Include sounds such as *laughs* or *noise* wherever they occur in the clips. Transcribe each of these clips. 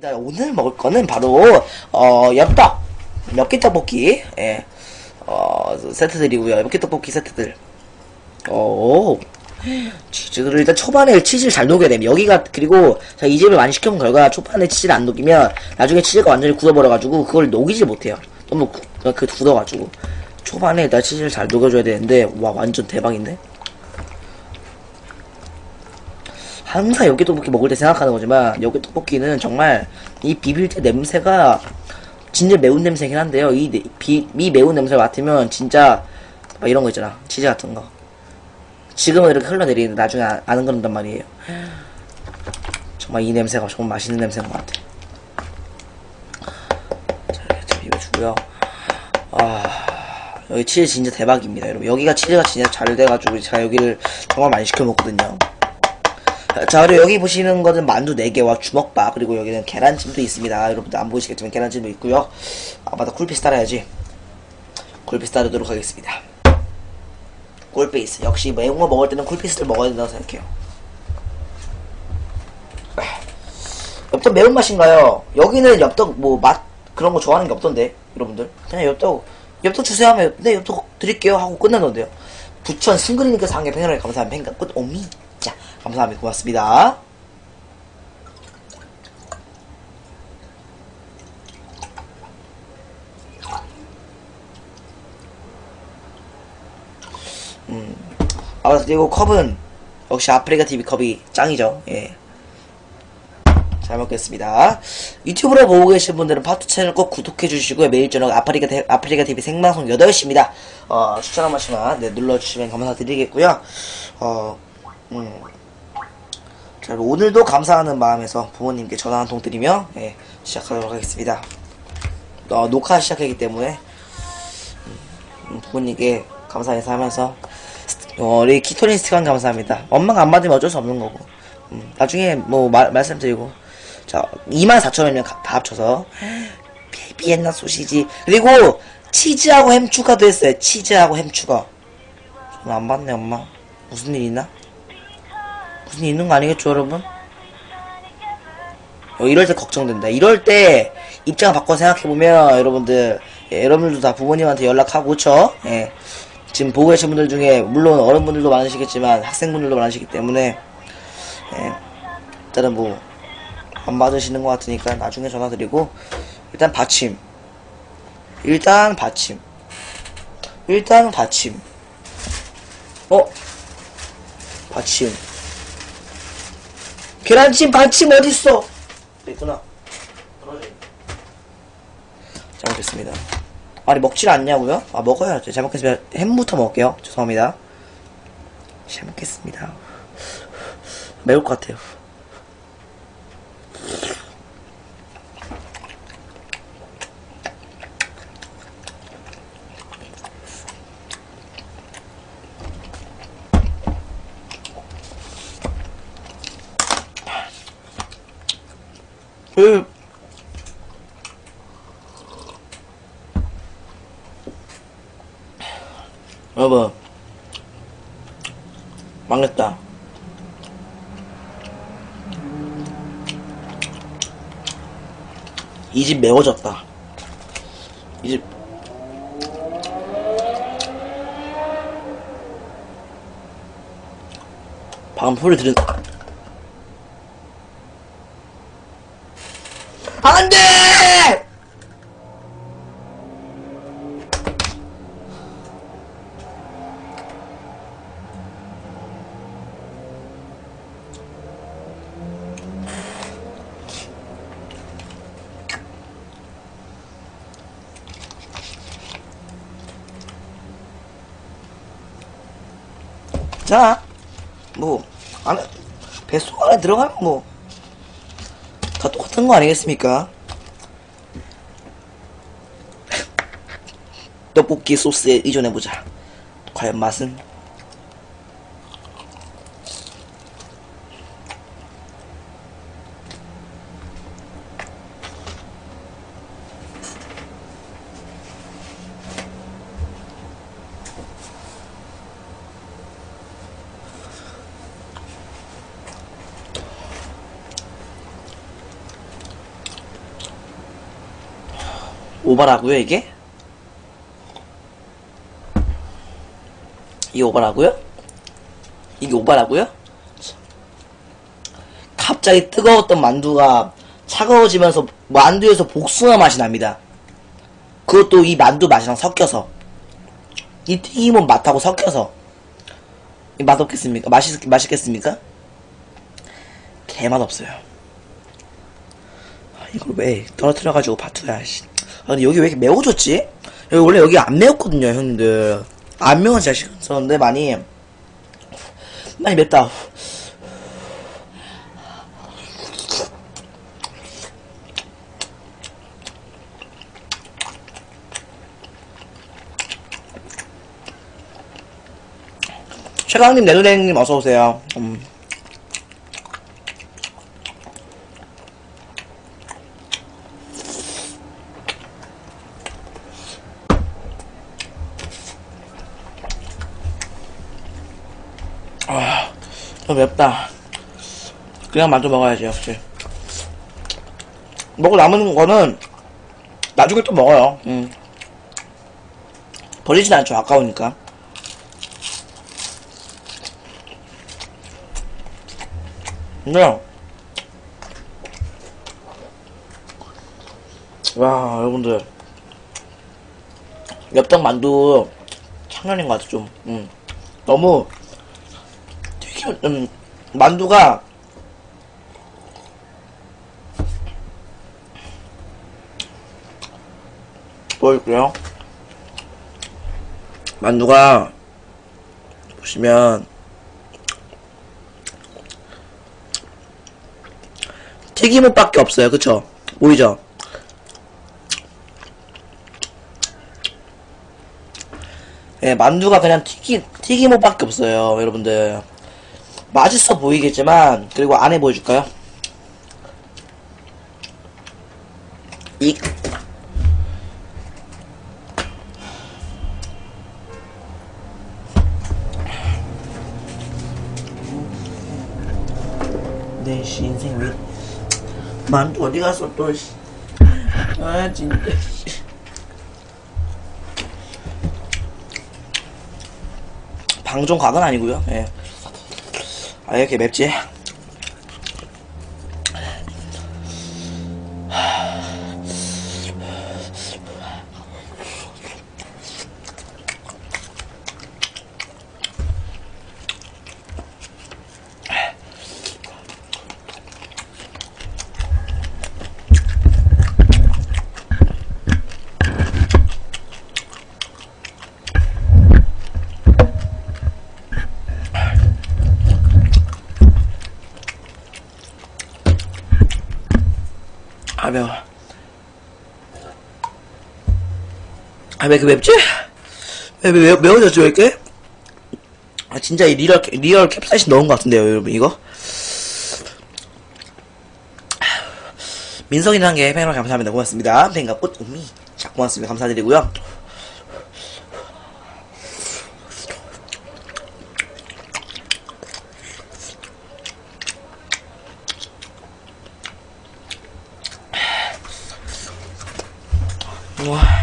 입니다. 오늘 먹을 거는 바로 어 엽떡 엽기 떡볶이 예. 어 세트들이고요. 엽기 떡볶이 세트들. 오 치즈를 일단 초반에 치즈를 잘 녹여야 됩니다. 여기가 그리고 제가 이 집을 많이 시켜본 결과 초반에 치즈를 안 녹이면 나중에 치즈가 완전히 굳어버려가지고 그걸 녹이질 못해요. 너무 구, 그 굳어가지고 초반에 일단 치즈를 잘 녹여줘야 되는데 와 완전 대박인데. 항상 여기 떡볶이 먹을 때 생각하는 거지만 여기 떡볶이는 정말 이 비빌 때 냄새가 진짜 매운 냄새긴 한데요. 이, 네- 비, 이 매운 냄새 맡으면 진짜 막 이런 거 있잖아. 치즈 같은 거. 지금은 이렇게 흘러내리는데 나중에 아, 안 그런단 말이에요. 정말 이 냄새가 정말 맛있는 냄새인 것 같아. 자, 이렇게 비벼주고요. 아, 여기 치즈 진짜 대박입니다, 여러분. 여기가 치즈가 진짜 잘 돼가지고 제가 여기를 정말 많이 시켜 먹거든요. 자, 그리고 여기 보시는 거는 만두 4개와 주먹밥, 그리고 여기는 계란찜도 있습니다. 여러분들 안 보이시겠지만 계란찜도 있고요. 아, 맞다. 쿨피스 따라야지. 쿨피스 따르도록 하겠습니다. 쿨피스. 역시 매운 거 먹을 때는 쿨피스를 먹어야 된다고 생각해요. 엽떡 매운맛인가요? 여기는 엽떡 뭐 맛 그런 거 좋아하는 게 없던데 여러분들 그냥 엽떡 엽떡 주세요 하면 네 엽떡 드릴게요 하고 끝나던데요 부천 승근이님께서 한개 팽현하게 감사합니다 팽가 끝 오미 자 감사합니다 고맙습니다 아 그리고 컵은 역시 아프리카 TV 컵이 짱이죠 예. 잘 먹겠습니다. 유튜브로 보고 계신 분들은 파트 채널 꼭 구독해 주시고요. 매일 저녁 아프리카, 대- 아프리카 TV 생방송 8시입니다. 어, 추천 한 번씩만 네, 눌러주시면 감사드리겠고요. 어, 음. 자, 오늘도 감사하는 마음에서 부모님께 전화 한 통 드리며 예, 시작하도록 하겠습니다. 어, 녹화 시작하기 때문에 음, 부모님께 감사 인사하면서 어, 우리 키토린 스티커 감사합니다. 엄마가 안 받으면 어쩔 수 없는 거고. 음, 나중에 뭐 말, 말씀드리고. 자, 24,000원이면 다 합쳐서. 비엔나 소시지. 그리고 치즈하고 햄 추가도 했어요. 치즈하고 햄 추가. 안 받네, 엄마. 무슨 일 있나? 무슨 일 있는 거 아니겠죠, 여러분? 어, 이럴 때 걱정된다. 이럴 때 입장 바꿔 생각해보면 여러분들, 예, 여러분들도 다 부모님한테 연락하고, 그쵸? 예. 지금 보고 계신 분들 중에 물론 어른분들도 많으시겠지만 학생분들도 많으시기 때문에 예, 일단은 뭐안 받으시는 것 같으니까 나중에 전화드리고 일단 받침 일단 받침 일단 받침 어 받침 계란찜 받침 어딨어? 있구나. 잘못했습니다. 아니 먹질 않냐고요? 아 먹어야죠. 잘 먹겠습니다 햄부터 먹을게요. 죄송합니다. 잘 먹겠습니다. 매울 것 같아요 그 여러분 망했다. 이 집 매워졌다. 이집 방금 소리 들은 자, 뭐, 안에, 뱃속 안에 들어가면 뭐, 다 똑같은 거 아니겠습니까? 떡볶이 소스에 의존해보자. 과연 맛은? 오바라고요 이게? 이게 오바라고요? 이게 오바라고요? 갑자기 뜨거웠던 만두가 차가워지면서 만두에서 복숭아 맛이 납니다. 그것도 이 만두 맛이랑 섞여서 이 튀김옷 맛하고 섞여서 이 맛없겠습니까? 맛있, 맛있겠습니까? 개맛 없어요. 아, 이걸 왜 떨어뜨려가지고 바투야, 씨. 아, 근데 여기 왜 이렇게 매워졌지? 여기 원래 여기 안 매웠거든요, 형님들. 안 매운 잘 식었었는데 많이, 많이 맵다. 최강님, 내눈행님 어서오세요. 음. 좀 맵다. 그냥 만두 먹어야지, 역시. 먹고 남은 거는 나중에 또 먹어요. 음. 버리진 않죠, 아까우니까. 근데, 와, 여러분들. 엽떡 만두 창년인 것 같아, 좀. 음. 너무 튀김, 음, 만두가 보여줄게요. 만두가 보시면 튀김옷밖에 없어요. 그쵸? 보이죠? 예, 만두가 그냥 튀김, 튀김옷밖에 없어요. 여러분들. 맛있어 보이겠지만, 그리고 안에 보여줄까요? 이, 내 신생 위 만두 어디 갔어 또 씨. 아 진짜 씨. 방종 각은 아니고요 예. 아 이렇게 맵지 아 왜 이렇게 맵지? 왜, 왜, 매- 매워졌죠 왜 이렇게? 아 진짜 이 리얼 캡- 리얼 캡사이신 넣은 것 같은데요 여러분 이거? 민성이는 한개 팬으로 감사합니다 고맙습니다 팬과 꽃음이 자 고맙습니다 감사드리고요 와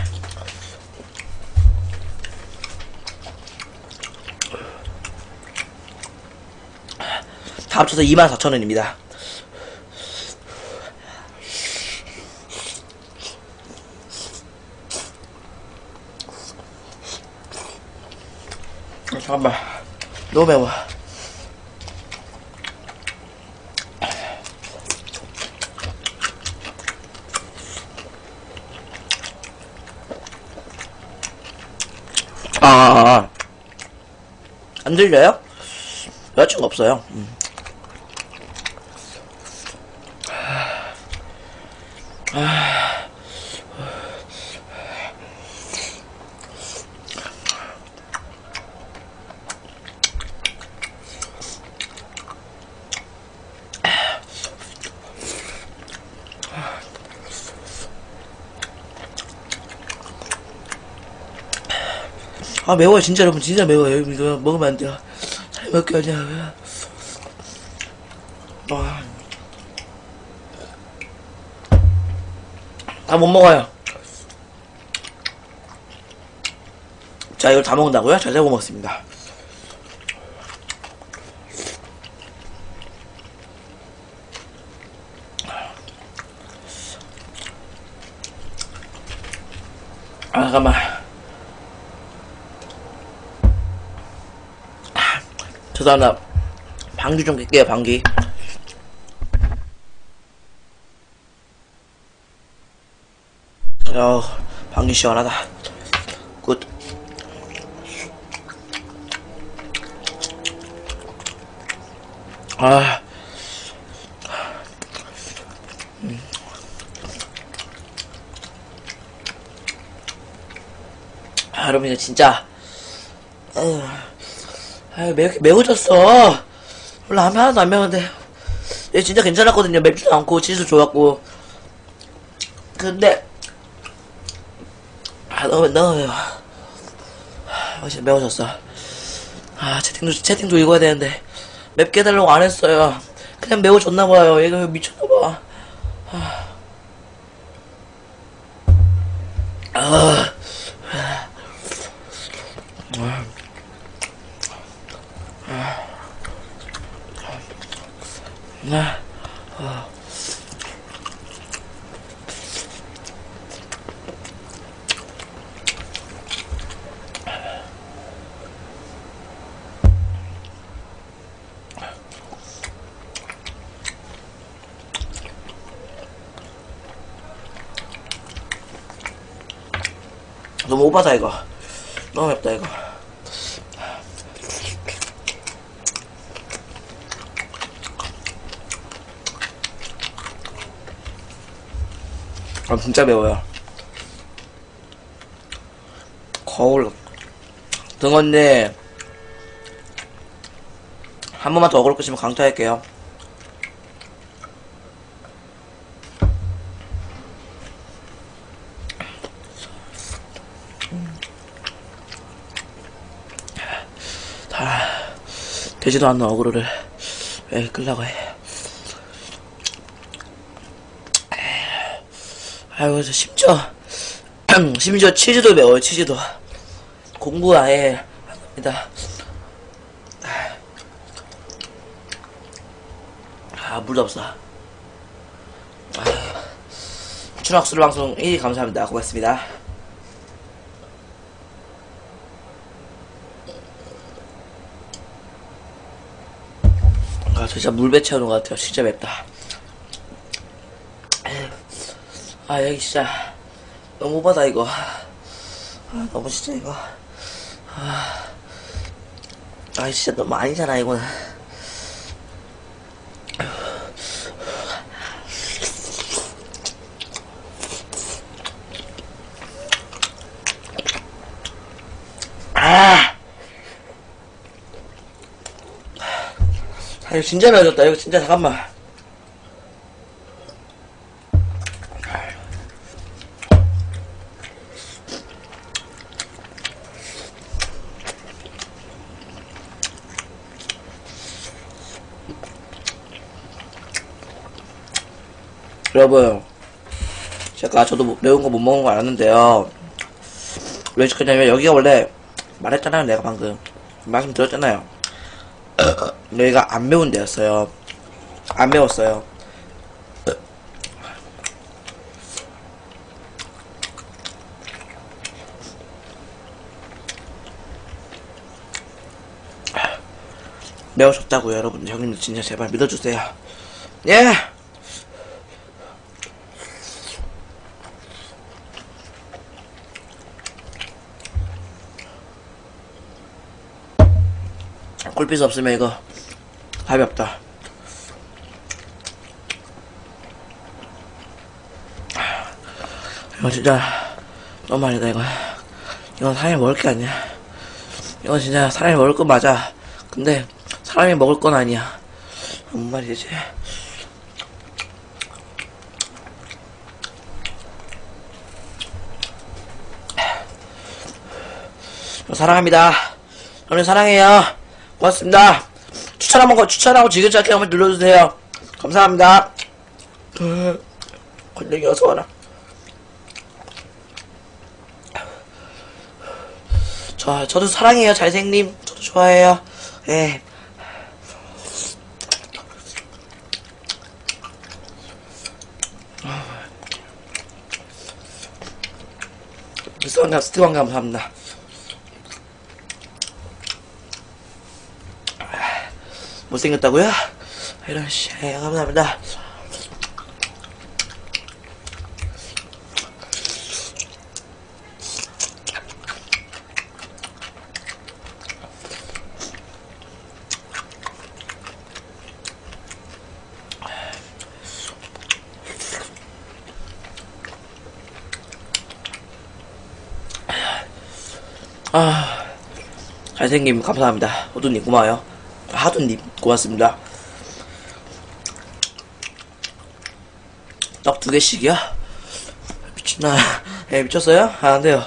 합쳐서 24,000원입니다. 잠깐만. 너무 매워. 아, 아, 아. 안 들려요? 여자친구 없어요. 음. 아 매워요 진짜 여러분 진짜 매워요 이거 먹으면 안 돼요 잘 먹게 하냐 와. 다못 먹어요 자, 이걸 다 먹는다고요? 자, 제가 먹습니다. 아, 잠깐만. 죄송합니다. 방귀 좀 낄게요, 방귀. 어, 방귀 시원하다. 굿. 아. 음. 아, 여러분, 이거 진짜. 아유, 아유 매, 매워졌어. 라면 하나도 안 매운데. 얘 진짜 괜찮았거든요. 맵지도 않고, 치즈 좋았고. 근데, 아, 너무, 너무 매워. 아, 진짜 매워졌어. 아, 채팅도, 채팅도 읽어야 되는데. 맵게 해달라고 안 했어요. 그냥 매워졌나봐요. 얘가 왜 미쳤나봐. 아. 아. 아. 너무 오바다 이거 너무 맵다 이거 아 진짜 매워요. 거울 등언니 한 번만 더 어그로 끄시면 강퇴할게요. 다 되지도 않는 어그로를 왜 끌라고 해 아이고 저 심지어 심지어 치즈도 매워요 치즈도. 공부 아예 합니다. 아 물도 없어. 아, 추락수를 방송 1위 감사합니다. 고맙습니다. 아 진짜 물 배채우는 것 같아요. 진짜 맵다 아 여기 진짜 너무 오바다 이거 아 너무 진짜 이거 아, 아 진짜 너무 아니잖아 이거는 아 아, 이거 진짜 매워졌다. 이거 진짜 잠깐만. 여러분, 제가 저도 뭐- 매운 거 못 먹는 거 알았는데요. 왜 그러냐면 여기가 원래 말했잖아요. 내가 방금 말씀드렸잖아요. 여기가 안 매운 데였어요. 안 매웠어요. 매우셨다고요, 여러분. 형님들 진짜 제발 믿어주세요. 예! 꿀빛 없으면 이거 답이 없다. 이거 진짜 너무 많이다 이거. 이건 사람이 먹을 게 아니야. 이건 진짜 사람이 먹을 거 맞아. 근데 사람이 먹을 건 아니야. 뭔 말이지? 사랑합니다. 저는 사랑해요. 고맙습니다. 추천 한번, 거- 추천하고 지그재기 한번 눌러주세요. 감사합니다. 어, 권력이 어서 와라. 저, 저도 사랑해요, 잘생님. 저도 좋아해요. 예. 스티왕, 스티왕 감사합니다. 못생겼다고요? 이런 씨, 예, 감사합니다. 아, 잘생김 감사합니다. 호두님 고마워요. 하두님 고맙습니다. 떡 두 개씩이요? 미친나, *laughs* 예, 미쳤어요? 아, 안 돼요.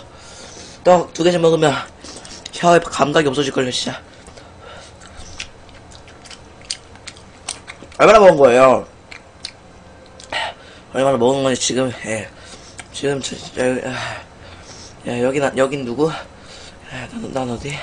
떡 두 개씩 먹으면 혀에 감각이 없어질걸요, 진짜. 얼마나 먹은 거예요? 얼마나 먹은 건지 지금, 예. 지금, 저, 저, 아, 야, 나, 여긴 누구? 아, 난, 난 어디?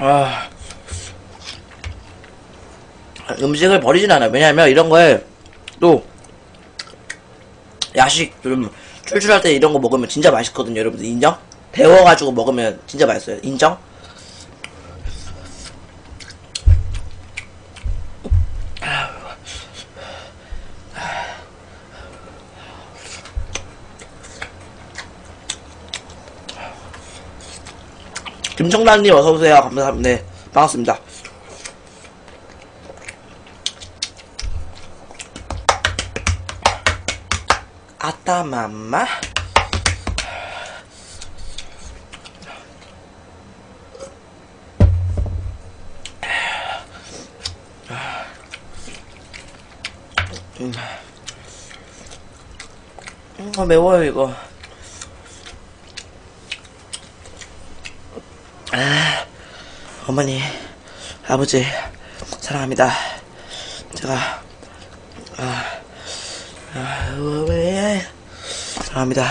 아, 음식을 버리진 않아요. 왜냐면 이런 거에 또 야식 좀 출출할 때 이런 거 먹으면 진짜 맛있거든요, 여러분들 인정? 데워가지고 먹으면 진짜 맛있어요, 인정? 김청란님 어서오세요. 감사합니다. 네, 반갑습니다. 아따 맘마? 음. 음, 아, 매워요, 이거. 아, 어머니, 아버지, 사랑합니다. 제가, 아, 아, 왜, 사랑합니다.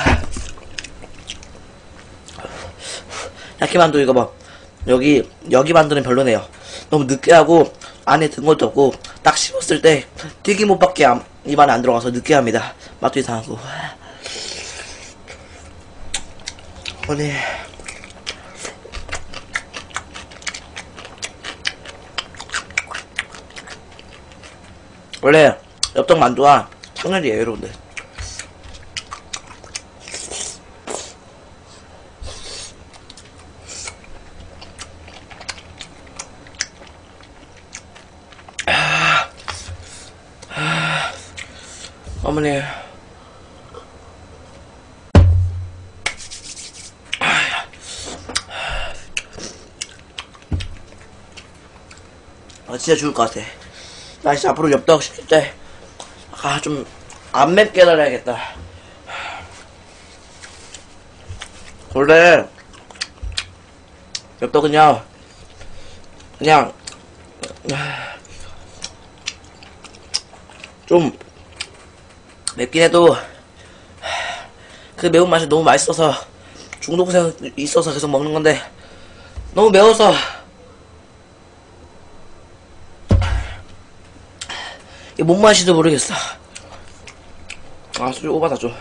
야키만두 이거 봐. 여기, 여기 만두는 별로네요. 너무 느끼하고, 안에 든 것도 없고, 딱 씹었을 때, 튀김옷밖에 안- 입안에 안 들어가서 느끼합니다. 맛도 이상하고. 어머니. 원래 엽떡 만두가 창렬이에요 여러분들 아, 아, 어머니. 아 진짜 죽을 것 같아 나 진짜 앞으로 엽떡 시킬 때, 아, 좀, 안 맵게 달아야겠다. 원래, 엽떡은요, 그냥, 좀, 맵긴 해도, 그 매운맛이 너무 맛있어서, 중독성 있어서 계속 먹는 건데, 너무 매워서, 뭔 맛인지도 모르겠어. 아, 술 오바다 줘.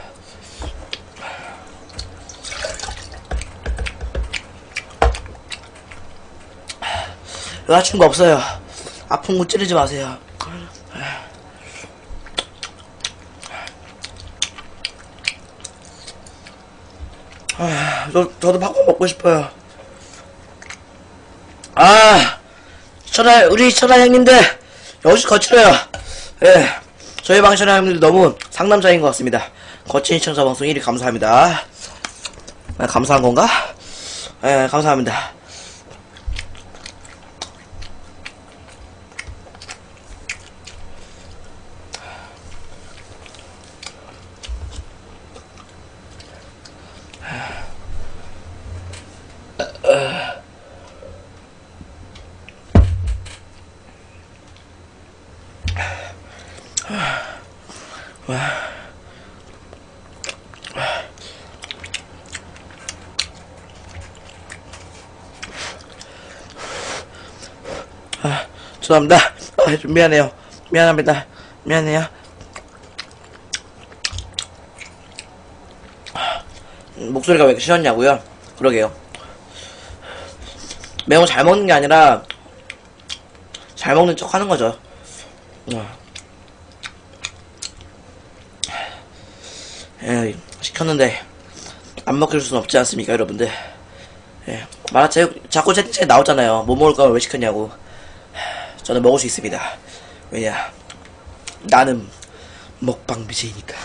여자친구 없어요. 아픈 거 찌르지 마세요. 아, 저, 저도 팝콘 먹고 싶어요. 아, 천하, 우리 천하 형님들, 역시 거칠어요. 예. 저희 방송 형님들 너무 상남자인 것 같습니다. 거친 시청자 방송 1위 감사합니다. 아, 감사한 건가? 예, 감사합니다. 죄송합니다. 아, 좀 미안해요. 미안합니다. 미안해요. 음, 목소리가 왜 이렇게 쉬었냐고요? 그러게요. 매운 거잘 먹는 게 아니라 잘 먹는 척 하는 거죠. 어. 예, 시켰는데 안 먹힐 수는 없지 않습니까, 여러분들? 예, 만화책 자꾸 채팅창에 나오잖아요. 뭐 먹을까 왜 시켰냐고. 저는 먹을 수 있습니다. 왜냐, 나는 먹방 BJ니까.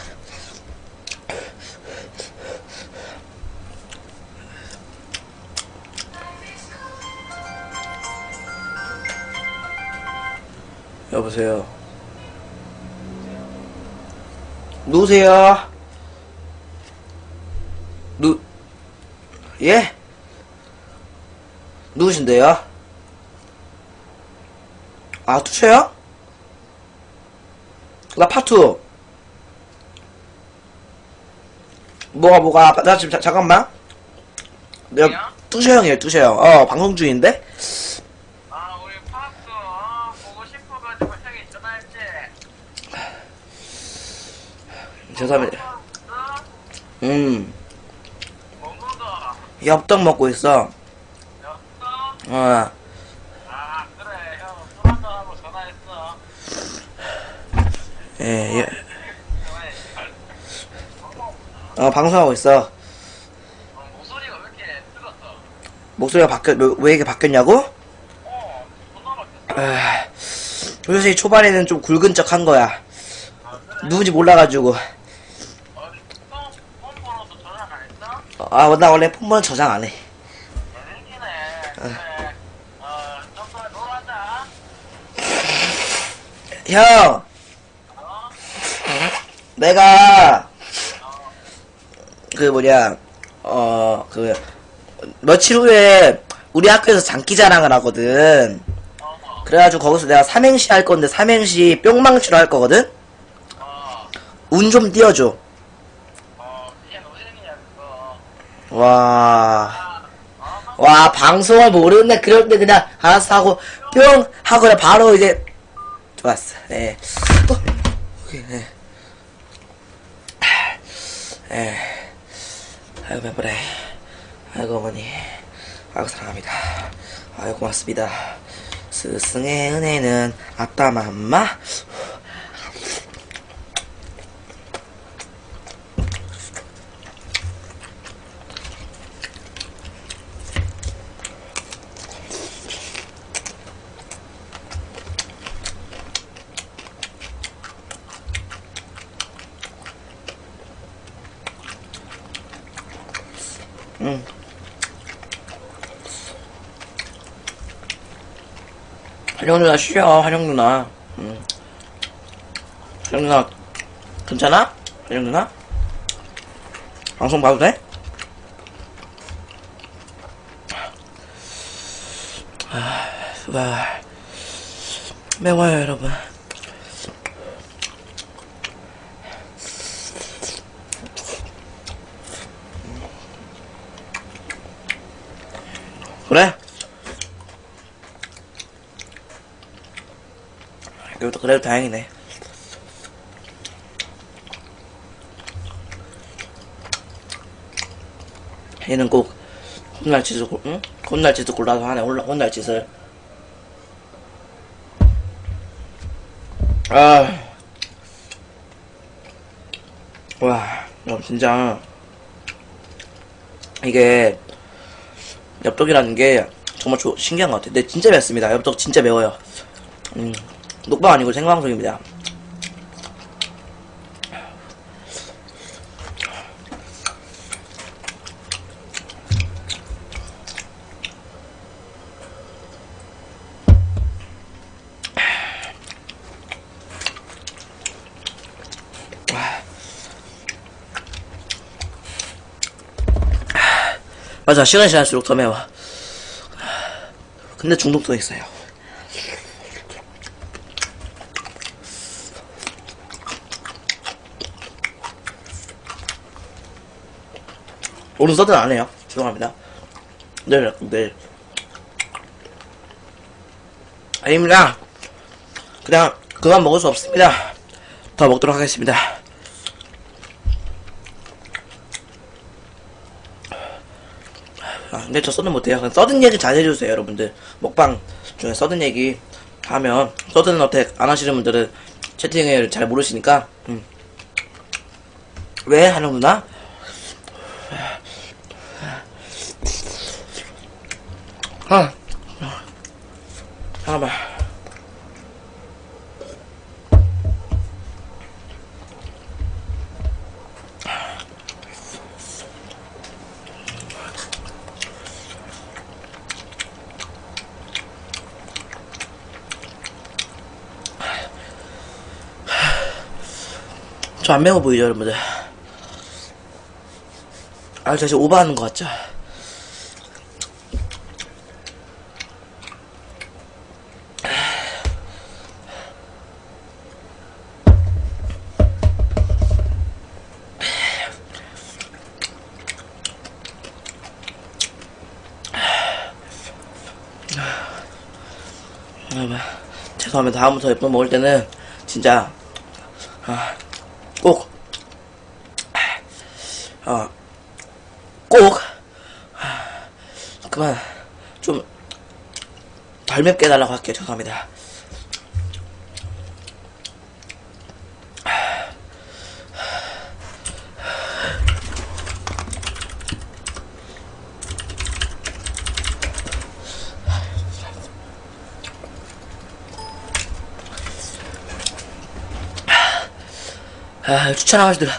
여보세요. 누구세요? 누, 예? 누구신데요? 아, 투셔요? 나 파투. 뭐가, 뭐가, 나 지금, 자, 잠깐만. 내가, 투셔 형이에요, 투셔 형. 어, 방송 중인데? 아 우리 파스 어, 보고 싶어가지고 형이 전화했지 죄송합니다. 어? 음, 먹는 거 엽떡 먹고 있어. 였어? 어, 아 그래 형 술한잔하고 전화했어 예, 예. 어, 방송하고 있어. 어, 목소리가 왜 이렇게 틀었어? 목소리가 바뀌, 왜, 왜 이렇게 바뀌었냐고? 어 존나 바뀌었어 아, 솔직히 초반에는 좀 굵은 척 한 거야. 아 그래? 누군지 몰라가지고. 했어? 아, 나 원래 폰번호 저장 안 해. 그래 어 형! 어? 내가, 어그 뭐냐, 어, 그, 며칠 후에 우리 학교에서 장기자랑을 하거든. 어, 그래가지고 거기서 내가 삼행시 할 건데 삼행시 뿅망치로 할 거거든? 어, 운좀 띄워줘. 와. 와, 방송을 모르는데, 그런데 그냥, 알았어 하고, 뿅! 하고, 바로 이제, 좋았어. 예. 어, 오케이, 예. 예. 아이고, 배부래. 아이고, 어머니. 아이고, 사랑합니다. 아이고, 고맙습니다. 스승의 은혜는 아따맘마. 응. 한영 누나 쉬어, 한영 누나. 응. 한영 누나, 괜찮아? 한영 누나? 방송 봐도 돼? 아, 와, 매워요, 여러분. 그래? 그래도 다행이네. 얘는 꼭 혼날 짓을 골- 응? 혼날 짓을 골라서 하네. 혼날, 혼날 짓을. 아, 와, 어, 진짜 이게 엽떡이라는 게 정말 조- 신기한 것 같아요. 근데 진짜 맵습니다. 엽떡 진짜 매워요. 음, 녹방 아니고 생방송입니다. 맞아, 시간이 지날수록 더 매워. 근데 중독도 있어요. 오늘 서든 안 해요. 죄송합니다. 내일, 내일. 아닙니다. 그냥 그만 먹을 수 없습니다. 더 먹도록 하겠습니다. 아, 근데 저 써든 못해요. 써든 얘기 잘 해주세요, 여러분들. 먹방 중에 써든 얘기 하면, 써든 어택 안 하시는 분들은 채팅을 잘 모르시니까, 음. 왜? 하는구나? 아, 잠깐만. 저 안 매워 보이죠, 여러분들? 아, 저 지금 오버하는 것 같죠? 죄송합니다. 다음부터 예쁜 먹을 때는 진짜 아, 꼭 어, 꼭 아, 그만 좀 덜 맵게 해달라고 할게요. 죄송합니다. 아, 추천하시더라.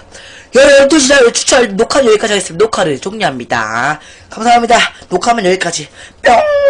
12시다, 추천, 녹화는 여기까지 하겠습니다. 녹화를 종료합니다. 감사합니다. 녹화는 여기까지. 뿅!